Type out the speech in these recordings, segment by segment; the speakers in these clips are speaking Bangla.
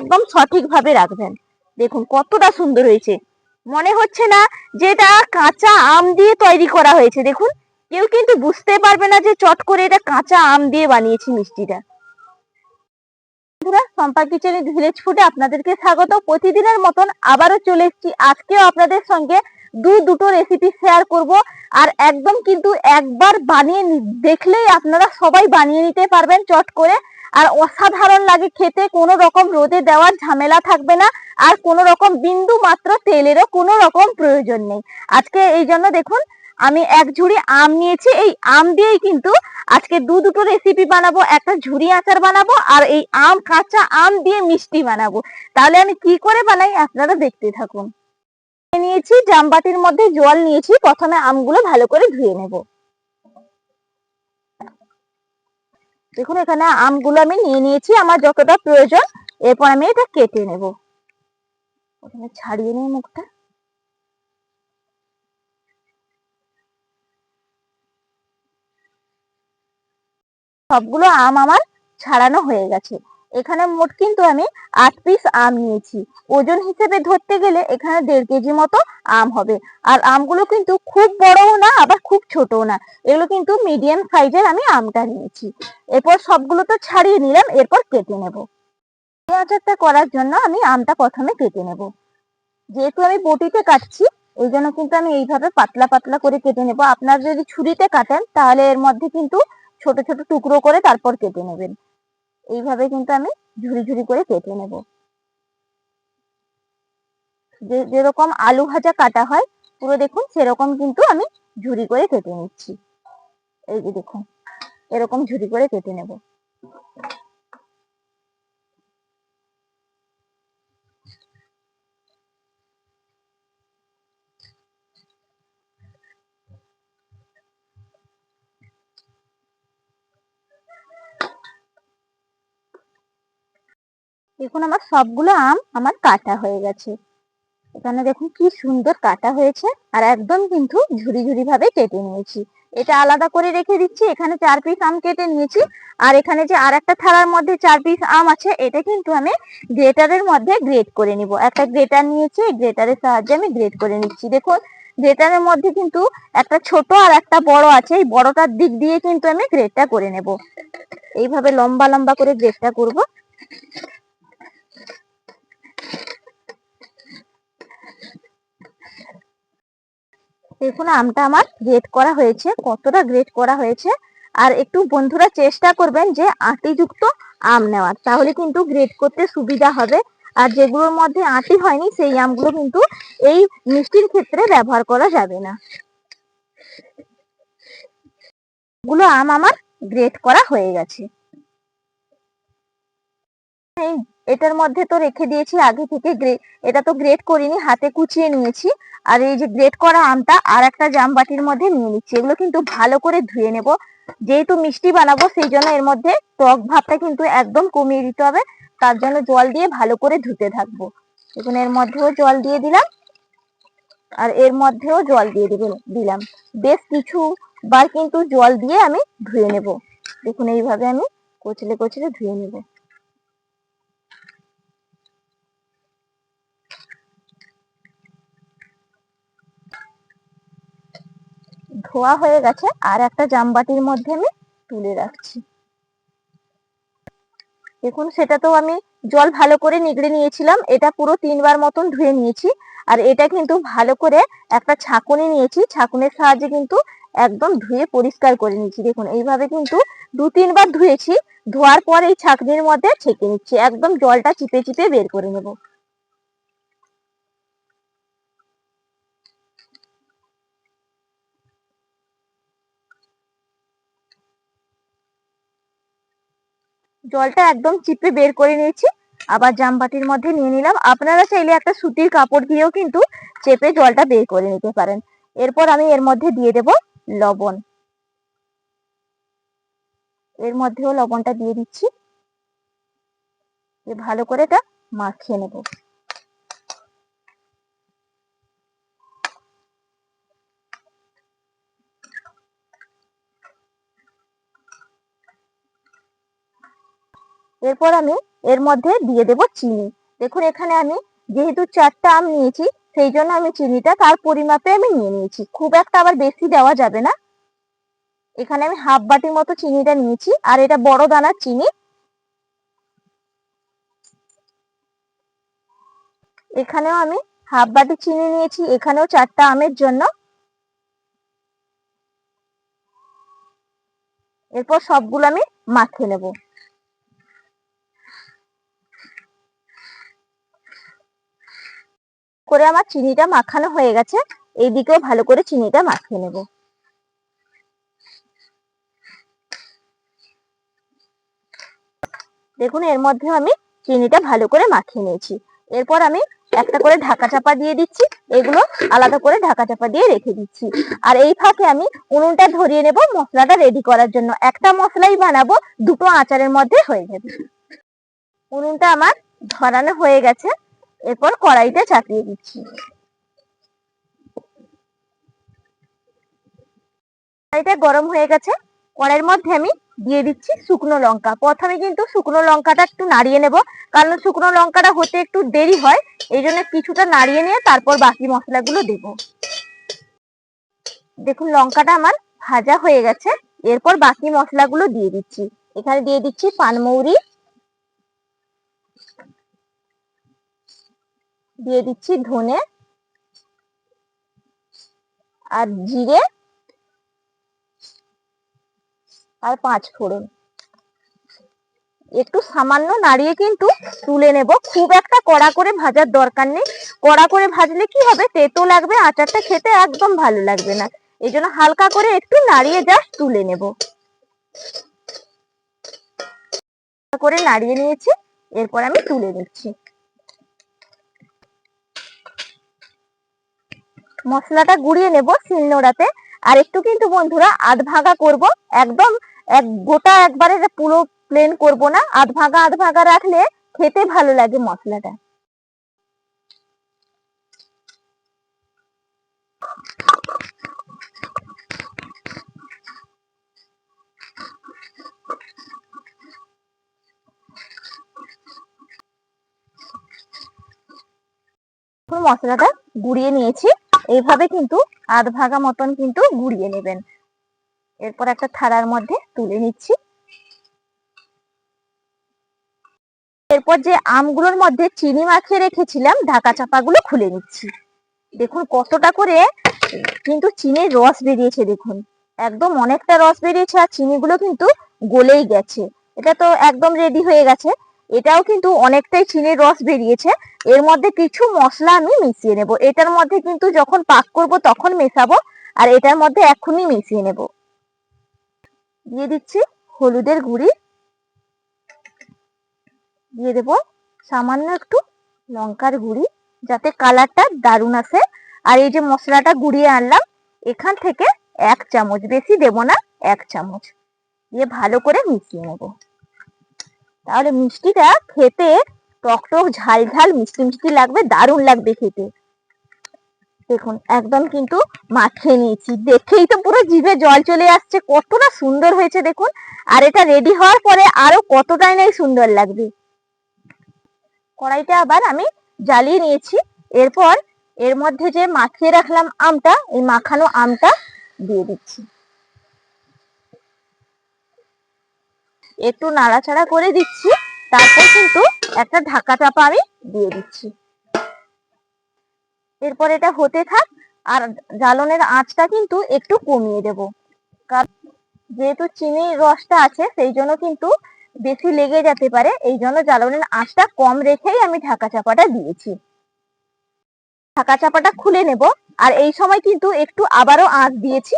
একদম সঠিকভাবে রাখবেন। দেখুন কতটা সুন্দর হয়েছে। মনে হচ্ছে না যে এটা কাঁচা আম দিয়ে তৈরি করা হয়েছে। দেখুন, কেউ কিন্তু বুঝতে পারবে না যে চট করে এটা কাঁচা আম দিয়ে বানিয়েছি মিষ্টিটা। বন্ধুরা সম্পা কিচেন ভিলেজ ফুডে আপনাদেরকে স্বাগত প্রতিদিনের মতন আবারও চলে এসেছি। আজকেও আপনাদের সঙ্গে দু দুটো রেসিপি শেয়ার করব আর একদম কিন্তু একবার বানিয়ে দেখলেই আপনারা সবাই বানিয়ে নিতে পারবেন চট করে। আর অসাধারণ লাগে খেতে, কোনো রকম রোদে দেওয়ার ঝামেলা থাকবে না। আর কোনো রকম বিন্দু মাত্র তেলেরও কোনো রকম প্রয়োজন নেই। আজকে এই জন্য দেখুন, আমি এক ঝুড়ি আম নিয়েছি। এই আম দিয়েই কিন্তু আজকে দু দুটো রেসিপি বানাবো। একটা ঝুড়ি আচার বানাবো আর এই আম, কাঁচা আম দিয়ে মিষ্টি বানাবো। তাহলে আমি কি করে বানাই আপনারা দেখতে থাকুন। নিয়েছি জামবাটির মধ্যে জল নিয়েছি, প্রথমে আমগুলো ভালো করে ধুয়ে নেব। দেখুন, এখানে আমগুলো আমি নিয়ে নিয়েছি, আমার যতটা প্রয়োজন, এরপর আমি এটা কেটে নেব। প্রথমে ছাড়িয়ে নিই মুখটা। সবগুলো আম আমার ছাড়ানো হয়ে গেছে। এখানে মোট কিন্তু আমি আট পিস আম নিয়েছি। ওজন হিসেবে ধরতে গেলে এখানে দেড় কেজি মতো আম হবে। আর আমগুলো কিন্তু খুব বড়ও না, আবার খুব ছোটও না। এগুলো কিন্তু মিডিয়াম সাইজের আমি আমটা নিয়েছি। এরপর সবগুলো তো ছাড়িয়ে নিলাম, এরপর কেটে নেব। এই আচারটা করার জন্য আমি আমটা প্রথমে কেটে নেব। যেহেতু আমি বটিতে কাটছি, এই জন্য কিন্তু আমি এইভাবে পাতলা পাতলা করে কেটে নেব। আপনারা যদি ছুরিতে কাটেন, তাহলে এর মধ্যে কিন্তু ছোট ছোট টুকরো করে তারপর কেটে নেবেন। এইভাবে কিন্তু আমি ঝুড়ি ঝুড়ি করে কেটে নেব। যে, যেরকম আলু ভাজা কাটা হয়, পুরো দেখুন সেরকম কিন্তু আমি ঝুড়ি করে কেটে নিচ্ছি। এই যে দেখুন, এরকম ঝুড়ি করে কেটে নেব। দেখুন আমার সবগুলো আম আমার কাটা হয়ে গেছে। এখানে দেখুন কি সুন্দর কাটা হয়েছে আর একদম কিন্তু ঝুড়ি ঝুড়ি ভাবে কেটে নিয়েছি। এটা আলাদা করে রেখে দিচ্ছি, এখানে চার পিস আম কেটে নিয়েছি আর এখানে যে আর একটা থালার মধ্যে চার পিস আম আছে, এটা কিন্তু আমি গ্রেটারের মধ্যে গ্রেট করে নিব। একটা গ্রেটার নিয়েছি গ্রেটারের সাহায্যে আমি গ্রেট করে নিচ্ছি। দেখুন গ্রেটারের মধ্যে কিন্তু একটা ছোট আর একটা বড় আছে, এই বড়টার দিক দিয়ে কিন্তু আমি গ্রেটটা করে নেব। এইভাবে লম্বা লম্বা করে গ্রেটটা করব। দেখুন, আমটা আমার গ্রেট করা হয়েছে, কতটা গ্রেট করা হয়েছে। আর একটু বন্ধুরা চেষ্টা করবেন যে আটিযুক্ত আম নেওয়ার, তাহলে কিন্তু গ্রেট করতে সুবিধা হবে। আর যেগুলোর মধ্যে আটি হয়নি, সেই আমগুলো কিন্তু এই মিষ্টির ক্ষেত্রে ব্যবহার করা যাবে না। গুলো আম আমার গ্রেট করা হয়ে গেছে। এটার মধ্যে তো রেখে দিয়েছি আগে থেকে এটা তো গ্রেট করিনি, হাতে কুচিয়ে নিয়েছি। আর এই যে গ্রেট করা আমটা, আর একটা জাম বাটির মধ্যে নিয়ে নিচ্ছি। এগুলো কিন্তু ভালো করে ধুয়ে নেব। যেহেতু মিষ্টি বানাবো, সেই জন্য এর মধ্যে টক ভাবটা কিন্তু একদম কমিয়ে দিতে হবে। তার জন্য জল দিয়ে ভালো করে ধুতে থাকব। দেখুন, এর মধ্যেও জল দিয়ে দিলাম। আর এর মধ্যেও জল দিয়ে দিব দিলাম। বেশ কিছু বার কিন্তু জল দিয়ে আমি ধুয়ে নেব। দেখুন, এইভাবে আমি কচলে কচলে ধুয়ে নেব। ধোয়া হয়ে গেছে, আর একটা জামবাটির মধ্যে আমি তুলে রাখছি। দেখুন সেটা তো আমি জল ভালো করে নিগড়ে নিয়েছিলাম, এটা পুরো তিনবার মতন ধুয়ে নিয়েছি, আর এটা কিন্তু ভালো করে একটা ছাঁকুনি নিয়েছি, ছাঁকুনির সাহায্যে কিন্তু একদম ধুয়ে পরিষ্কার করে নিয়েছি। দেখুন, এইভাবে কিন্তু দু তিনবার ধুয়েছি, ধোয়ার পর এই ছাঁকনির মধ্যে ছেঁকে নিচ্ছি, একদম জলটা চিপে চিপে বের করে নেব। জলটা একদম চিপে বের করে নিয়েছি। আবার জামবাটির মধ্যে নিয়ে নিলাম। আপনারা চাইলে একটা সুতির কাপড় দিয়েও কিন্তু চেপে জলটা বের করে নিতে পারেন। এরপর আমি এর মধ্যে দিয়ে দেব লবণ। এর মধ্যেও লবণটা দিয়ে দিচ্ছি। ভালো করে এটা মাখিয়ে নেব। এরপর আমি এর মধ্যে দিয়ে দেব চিনি। দেখুন, এখানে আমি যেহেতু চারটা আম নিয়েছি, সেই জন্য আমি চিনিটা তার পরিমাপে আমি নিয়ে নিয়েছি। খুব একটা আবার বেশি দেওয়া যাবে না। এখানে আমি হাফ বাটি মতো চিনিটা নিয়েছি, আর এটা বড় দানার চিনি। এখানেও আমি হাফ বাটি চিনি নিয়েছি, এখানেও চারটা আমের জন্য। এরপর সবগুলো আমি মাখিয়ে নেব। করে আমার চিনিটা মাখানো হয়ে গেছে, এইদিকেও ভালো করে চিনিটা মাখিয়ে নেব। দেখুন, এর মধ্যে আমি চিনিটা ভালো করে মাখিয়ে নিয়েছি। এরপর আমি একটা করে ঢাকা চাপা দিয়ে দিচ্ছি, এগুলো আলাদা করে ঢাকা চাপা দিয়ে রেখে দিচ্ছি। আর এই ফাঁকে আমি উনুনটা ধরিয়ে নেব মশলাটা রেডি করার জন্য। একটা মশলাই বানাবো, দুটো আচারের মধ্যে হয়ে যাবে। উনুনটা আমার ধরানো হয়ে গেছে। এরপর কড়াইটা চাপিয়ে দিচ্ছি। কড়াইটা গরম হয়ে গেছে। কড়াইয়ের মধ্যে আমি দিয়ে দিচ্ছি শুকনো লঙ্কা। প্রথমে কিন্তু শুকনো লঙ্কাটা একটু নাড়িয়ে নেব, কারণ শুকনো লঙ্কাটা হতে একটু দেরি হয়, এই জন্য কিছুটা নাড়িয়ে নিয়ে তারপর বাকি মশলাগুলো দেব। দেখুন, লঙ্কাটা আমার ভাজা হয়ে গেছে। এরপর বাকি মশলাগুলো দিয়ে দিচ্ছি। এখানে দিয়ে দিচ্ছি পানমৌরি দিয়ে দিচ্ছি ধনে আর জিরে আর পাঁচ ফোড়ন। একটু সামান্য নাড়িয়ে কিন্তু তুলে নেব। খুব একটা কড়া করে ভাজার দরকার নেই। কড়া করে ভাজলে কি হবে? তেতো লাগবে, আচারটা খেতে একদম ভালো লাগবে না। এই জন্য হালকা করে একটু নাড়িয়ে জাস্ট তুলে নেব। করে নাড়িয়ে নিয়েছি, এরপর আমি তুলে নিচ্ছি। মশলাটা গুঁড়িয়ে নেব শিলনোড়াতে। আর একটু কিন্তু বন্ধুরা আধ ভাগা করব। একদম এক গোটা একবারে পুরো প্লেন করব না, আধ ভাগা আধ ভাগা রাখলে খেতে ভালো লাগে মশলাটা। মশলাটা গুঁড়িয়ে নিয়েছি। এইভাবে কিন্তু আধ ভাগা মতন কিন্তু গুঁড়িয়ে নেবেন। এরপর একটা থালার মধ্যে তুলে নিচ্ছি। এরপর যে আমগুলোর মধ্যে চিনি মাখিয়ে রেখেছিলাম, ঢাকা চাপাগুলো খুলে নিচ্ছি। দেখুন কতটা করে কিন্তু চিনির রস বেরিয়েছে, দেখুন। একদম অনেকটা রস বেরিয়েছে আর চিনিগুলো কিন্তু গলেই গেছে। এটা তো একদম রেডি হয়ে গেছে। এটাও কিন্তু অনেকটাই চিনির রস বেরিয়েছে। এর মধ্যে কিছু মশলা আমি মিশিয়ে নেব। এটার মধ্যে কিন্তু যখন পাক করব তখন মেশাবো, আর এটার মধ্যে এখনই মিশিয়ে নেব। দিয়ে দিচ্ছি হলুদের গুঁড়ি। দিয়ে দেব সামান্য একটু লঙ্কার গুঁড়ি, যাতে কালারটা দারুণ আসে। আর এই যে মশলাটা গুঁড়িয়ে আনলাম, এখান থেকে এক চামচ, বেশি দেব না, এক চামচ। দিয়ে ভালো করে মিশিয়ে নেব। তাহলে মিষ্টিটা খেতে টক টক, ঝাল ঝাল, মিষ্টি মিষ্টি লাগবে, দারুণ লাগবে খেতে। দেখুন, একদম কিন্তু মাখিয়ে নিয়েছি। দেখেই তো পুরো জিভে জল চলে আসছে, কতটা সুন্দর হয়েছে দেখুন। আর এটা রেডি হওয়ার পরে আরও কতটাই নাই সুন্দর লাগবে। কড়াইটা আবার আমি জ্বালিয়ে নিয়েছি। এরপর এর মধ্যে যে মাখিয়ে রাখলাম আমটা, এই মাখানো আমটা দিয়ে দিচ্ছি। একটু নাড়াচাড়া করে দিচ্ছি, তারপর কিন্তু একটা ঢাকা চাপা আমি দিয়ে দিচ্ছি। এরপর এটা হতে থাক, আর জ্বালনের আঁচটা কিন্তু একটু কমিয়ে দেব। কারণ যেহেতু চিনির রসটা আছে, সেই জন্য কিন্তু বেশি লেগে যেতে পারে, এই জন্য জ্বালনের আঁচটা কম রেখেই আমি ঢাকা চাপাটা দিয়েছি। ঢাকা চাপাটা খুলে নেব, আর এই সময় কিন্তু একটু আবারও আঁচ দিয়েছি,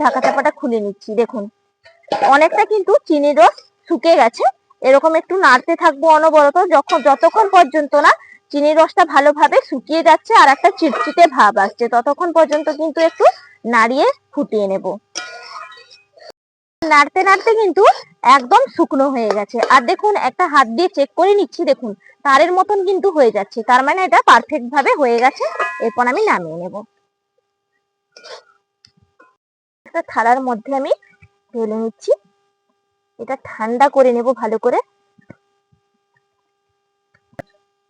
ঢাকা চাপাটা খুলে নিচ্ছি। দেখুন, অনেকটা কিন্তু চিনির রস শুকে গেছে। এরকম একটু নাড়তে থাকব অনবরত, যখন যতক্ষণ পর্যন্ত না চিনির রসটা ভালোভাবে শুকিয়ে যাচ্ছে আর একটা চিটচিটে ভাব আসছে, ততক্ষণ পর্যন্ত কিন্তু একটু নাড়িয়ে ফুটিয়ে নেব। নাড়তে নাড়তে কিন্তু একদম শুকনো হয়ে গেছে। আর দেখুন, একটা হাত দিয়ে চেক করে নিচ্ছি, দেখুন, তারের মতন কিন্তু হয়ে যাচ্ছে। তার মানে এটা পারফেক্ট ভাবে হয়ে গেছে। এরপর আমি নামিয়ে নেব। একটা থালার মধ্যে আমি ঢেলে নিচ্ছি। এটা ঠান্ডা করে নেব ভালো করে।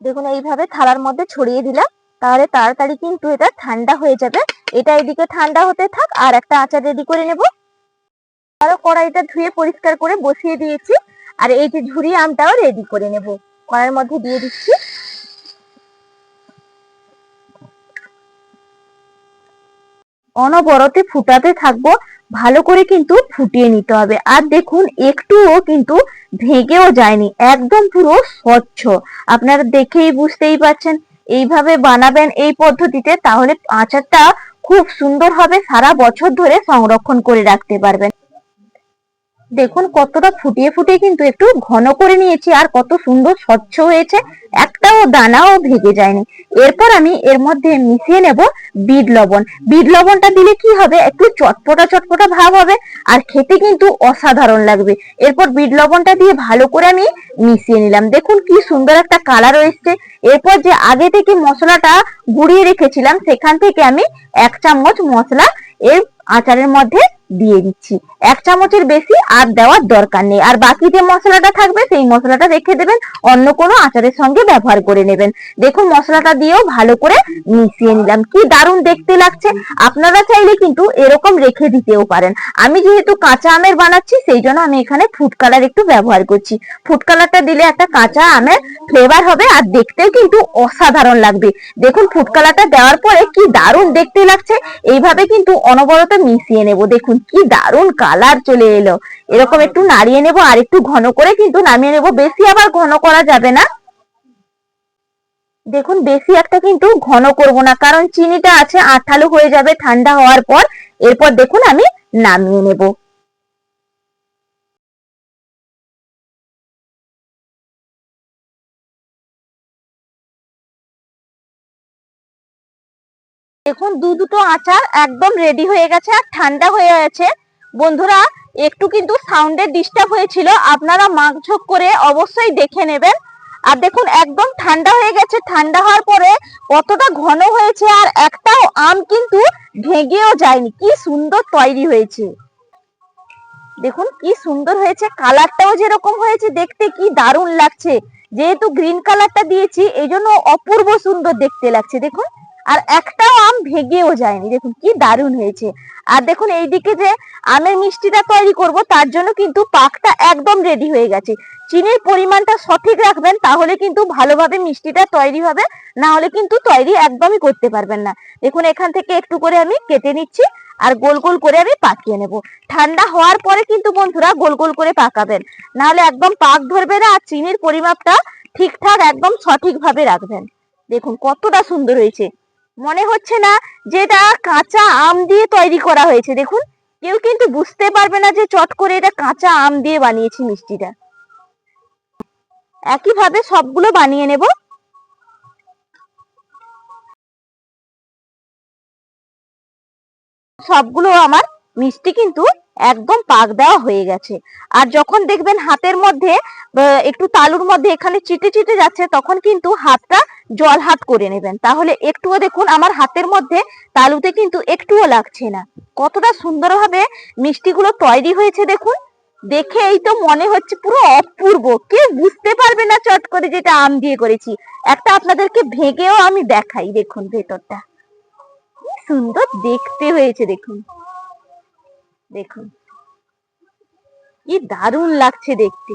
দেখুন, এইভাবে থালার মধ্যে ছড়িয়ে দিলাম। তাহলে তাড়াতাড়ি কিন্তু এটা ঠান্ডা হয়ে যাবে। এটা এদিকে ঠান্ডা হতে থাক, আর একটা আচার রেডি করে নেব। আরও কড়াইটা ধুয়ে পরিষ্কার করে বসিয়ে দিয়েছি। আর এই যে ঝুরি আমটাও রেডি করে নেব। কড়াইয়ের মধ্যে দিয়ে দিচ্ছি। অনবরতে ফুটাতে থাকব। ভালো করে কিন্তু ফুটিয়ে নিতে হবে। আর দেখুন, একটুও কিন্তু ভেঙেও যায়নি। একদম পুরো স্বচ্ছ। আপনারা দেখেই বুঝতেই পারছেন। এইভাবে বানাবেন এই পদ্ধতিতে, তাহলে আচারটা খুব সুন্দর হবে, সারা বছর ধরে সংরক্ষণ করে রাখতে পারবেন। দেখুন কতটা ফুটিয়ে ফুটিয়ে কিন্তু একটু ঘন করে নিয়েছি আর কত সুন্দর স্বচ্ছ হয়েছে। একটাও দানাও ভেঙে যায়নি। এরপর আমি এর মধ্যে মিশিয়ে নেব বিট লবণ। বিট লবণটা দিলে কি হবে? একটু চটপটা চটপটা ভাব হবে আর খেতে কিন্তু অসাধারণ লাগবে। এরপর বিট লবণটা দিয়ে ভালো করে আমি মিশিয়ে নিলাম। দেখুন কি সুন্দর একটা কালার এসছে। এরপর যে আগে থেকে মশলাটা গুঁড়িয়ে রেখেছিলাম, সেখান থেকে আমি এক চামচ মশলা এর আচারের মধ্যে দিয়ে দিচ্ছি। এক চামচের বেশি আর দেওয়ার দরকার নেই। আর বাকি যে মশলাটা থাকবে, সেই মশলাটা রেখে দেবেন, অন্য কোনো আচারের সঙ্গে ব্যবহার করে নেবেন। দেখুন, মশলাটা দিয়েও ভালো করে মিশিয়ে নিলাম। কি দারুণ দেখতে লাগছে। আপনারা চাইলে কিন্তু এরকম রেখে দিতেও পারেন। আমি যেহেতু কাঁচা আমের বানাচ্ছি, সেই জন্য আমি এখানে ফুড কালার একটু ব্যবহার করছি। ফুড কালারটা দিলে একটা কাঁচা আমের ফ্লেভার হবে আর দেখতেও কিন্তু অসাধারণ লাগবে। দেখুন ফুড কালারটা দেওয়ার পরে কি দারুণ দেখতে লাগছে। এইভাবে কিন্তু অনবরত মিশিয়ে নেব। দেখুন কি দারুণ কালার চলে এলো। এরকম একটু নাড়িয়ে নেব আর একটু ঘন করে কিন্তু নামিয়ে নেব। বেশি আবার ঘন করা যাবে না। দেখুন, বেশি একটা কিন্তু ঘন করব না, কারণ চিনিটা আছে, আঠালো হয়ে যাবে ঠান্ডা হওয়ার পর। এরপর দেখুন আমি নামিয়ে নেব। দেখুন, দু দুটো আচার একদম রেডি হয়ে গেছে আর ঠান্ডা হয়ে গেছে বন্ধুরা, একটু কিন্তু সাউন্ডের ডিস্টার্ব হয়েছিল, আপনারা মাগঝোক করে অবশ্যই দেখে নেবেন। আর দেখুন, একদম ঠান্ডা হয়ে গেছে, ঠান্ডা হওয়ার পরে কতটা ঘন হয়েছে আর একটাও আম কিন্তু ভেঙেও যায়নি। কি সুন্দর তৈরি হয়েছে। দেখুন, কি সুন্দর হয়েছে কালারটাও যেরকম হয়েছে, দেখতে কি দারুণ লাগছে। যেহেতু গ্রিন কালারটা দিয়েছি এই জন্য অপূর্ব সুন্দর দেখতে লাগছে, দেখুন। আর একটাও আম ভেঙেও যায়নি। দেখুন, কি দারুণ হয়েছে। আর দেখুন, এইদিকে যে আমের মিষ্টিটা তৈরি করব, তার জন্য কিন্তু পাকটা একদম রেডি হয়ে গেছে। চিনির পরিমাণটা সঠিক রাখবেন, তাহলে কিন্তু ভালোভাবে মিষ্টিটা তৈরি হবে। না হলে কিন্তু তৈরি একদমই করতে পারবেন না। দেখুন, এখান থেকে একটু করে আমি কেটে নিচ্ছি আর গোল গোল করে আমি পাকিয়ে নেব। ঠান্ডা হওয়ার পরে কিন্তু বন্ধুরা গোল গোল করে পাকাবেন। না হলে একদম পাক ধরবে না আর চিনির পরিমাপটা ঠিকঠাক একদম সঠিকভাবে রাখবেন। দেখুন, কতটা সুন্দর হয়েছে। মনে হচ্ছে না যে এটা কাঁচা আম দিয়ে তৈরি করা হয়েছে, দেখুন। কেউ কিন্তু বুঝতে পারবে না যে চট করে এটা কাঁচা আম দিয়ে বানিয়েছি মিষ্টিটা। একইভাবে সবগুলো বানিয়ে নেব। সবগুলো আমার মিষ্টি কিন্তু একদম পাক দেওয়া হয়ে গেছে। আর যখন দেখবেন হাতের মধ্যে একটু তালুর মধ্যে এখানে চিটে চিটে যাচ্ছে, তখন কিন্তু হাতটা জল হাত করে নেবেন। তাহলে একটুও দেখুন, আমার হাতের মধ্যে তালুতে কিন্তু একটুও লাগছে না। কতটা সুন্দরভাবে মিষ্টিগুলো তৈরি হয়েছে দেখুন। দেখে এই তো মনে হচ্ছে পুরো অপূর্ব। কেউ বুঝতে পারবে না চট করে যেটা আম দিয়ে করেছি। একটা আপনাদেরকে ভেঙেও আমি দেখাই দেখুন ভেতরটা। সুন্দর দেখতে হয়েছে দেখুন। দেখুন। কি দারুণ লাগছে দেখতে।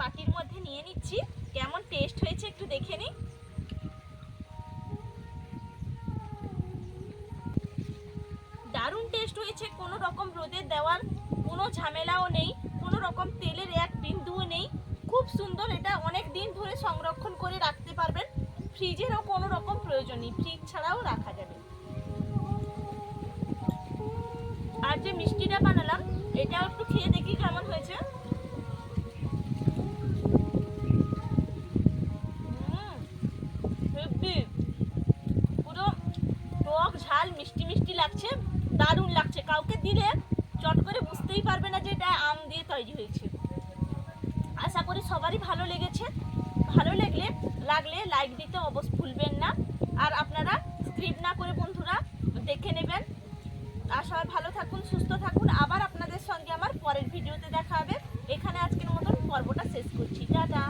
পাটির মধ্যে নিয়ে নিচ্ছি। কেমন টেস্ট হয়েছে একটু দেখে দারুণ টেস্ট হয়েছে, কোনো রকম রোদে দেওয়ার কোনো ঝামেলাও নেই, কোনো রকম তেলের এক বিন্দুও নেই। খুব সুন্দর, এটা অনেক দিন ধরে সংরক্ষণ করে রাখতে পারবেন। ফ্রিজেরও কোনো রকম প্রয়োজন নেই, ফ্রিজ ছাড়াও রাখা যাবে। আর যে মিষ্টিটা বানালাম, এটাও একটু খেয়ে দেখি কেমন হয়েছে। পুরো টক ঝাল, মিষ্টি মিষ্টি লাগছে, দারুণ লাগছে। কাউকে দিলে চট করে বুঝতেই পারবে না যে এটা আম দিয়ে তৈরি হয়েছে। আশা করি সবারই ভালো লেগেছে। ভালো লাগলে লাগলে লাইক দিতে অবশ্য ভুলবেন না। আর আপনারা স্ক্রিপ না করে বন্ধুরা দেখে নেবেন। আর সবাই ভালো থাকুন, সুস্থ থাকুন। আবার আপনাদের সঙ্গে আমার পরের ভিডিওতে দেখা হবে। এখানে আজকের মতন পর্বটা শেষ করছি। টাটা!